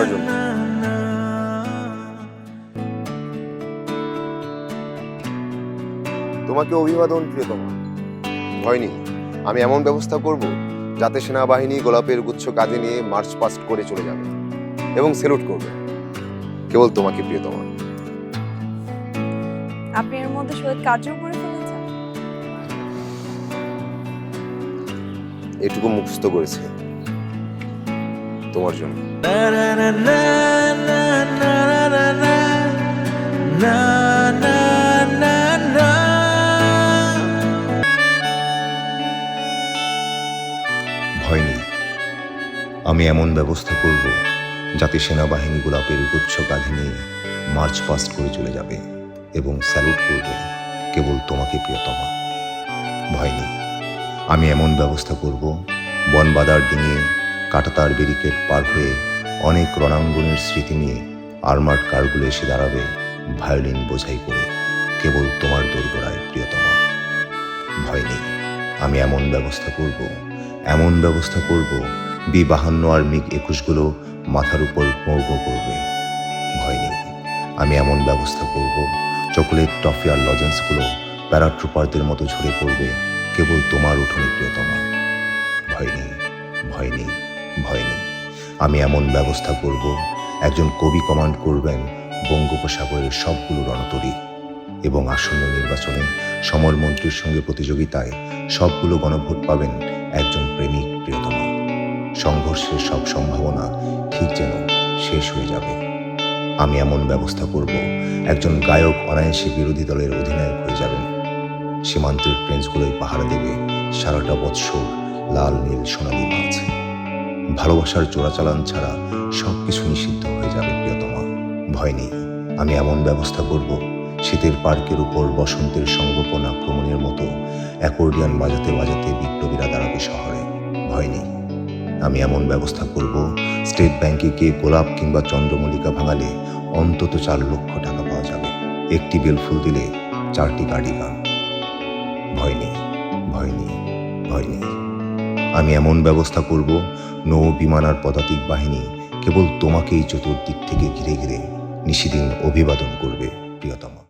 করার জন্য তোমাকে অভিবাদন প্রিয়তমা। হয়নি আমি এমন ব্যবস্থা করব যাতে সেনাবাহিনী গোলাপের গুচ্ছ কাঁধে নিয়ে মার্চ পাস্ট করে চলে যাবে এবং সেলুট করবে। কেবল তোমাকে প্রিয়তমা। আপনি এর মধ্যে করে ফেলেছেন? এটুকু মুখস্থ করেছি। তোমার জন্য। ভয় নেই। আমি এমন ব্যবস্থা করব যাতে সেনাবাহিনী গোলাপের গুচ্ছ কাঁধে নিয়ে মার্চ পাস্ট করে চলে যাবে এবং স্যালুট করবে কেবল তোমাকে প্রিয়তমা। ভয় নেই। আমি এমন ব্যবস্থা করব বনবাদার ডিঙিয়ে কাটাতার ব্যারিকেড পার হয়ে অনেক রণাঙ্গনের স্মৃতি নিয়ে আর্মার্ড কারগুলো এসে দাঁড়াবে ভায়োলিন বোঝাই করে, কেবল তোমার দোরগোড়ায়, প্রিয়তমা। ভয় নেই, আমি এমন ব্যবস্থা করব, এমন ব্যবস্থা করব বি বাহান্ন আর মিগ একুশগুলো মাথার উপর মৌগ করবে। ভয় নেই, আমি এমন ব্যবস্থা করব, চকোলেট, টফি আর লজেন্সগুলো প্যারাট্রুপারদের মতো ঝরে পড়বে, কেবল তোমার উঠোনে, প্রিয়তমা। ভয় নেই ভয় নেই। আমি এমন ব্যবস্থা করব, একজন কবি কমান্ড করবেন বঙ্গোপসাগরের সবগুলো রণতরী এবং আসন্ন নির্বাচনে সমরমন্ত্রীর সঙ্গে প্রতিযোগিতায় সবগুলো গণভোট পাবেন একজন প্রেমিক প্রিয়তমা। সংঘর্ষের সব সম্ভাবনা ঠিক যেন শেষ হয়ে যাবে। আমি এমন ব্যবস্থা করব, একজন গায়ক অনায়াসে বিরোধী দলের অধিনায়ক হয়ে যাবেন। সীমান্তের ট্রেন্সগুলোই পাহারা দেবে সারাটা বৎসর লাল নীল সোনালি মাছ। ভালোবাসার চোরাচালান ছাড়া সব কিছু নিষিদ্ধ হয়ে যাবে, প্রিয়তমা। ভয় নেই, আমি এমন ব্যবস্থা করব, শীতের পার্কের উপর বসন্তের সংগোপন আক্রমণের মতো অ্যাকর্ডিয়ান বাজাতে বাজাতে বিপ্লবীরা দাঁড়াবে শহরে। ভয় নেই, আমি এমন ব্যবস্থা করব, স্টেট ব্যাংকে গিয়ে গোলাপ কিংবা চন্দ্রমল্লিকা ভাঙালে অন্তত চার লক্ষ টাকা পাওয়া যাবে। একটি বেলফুল দিলে চারটি কার্ডিগান ভয় নেই ভয় নেই ভয় নেই। আমি এমন ব্যবস্থা করব, নৌ বিমান আর পদাতিক বাহিনী কেবল তোমাকেই চতুর্দিক থেকে ঘিরে ঘিরে নিশিদিন অভিবাদন করবে, প্রিয়তমা।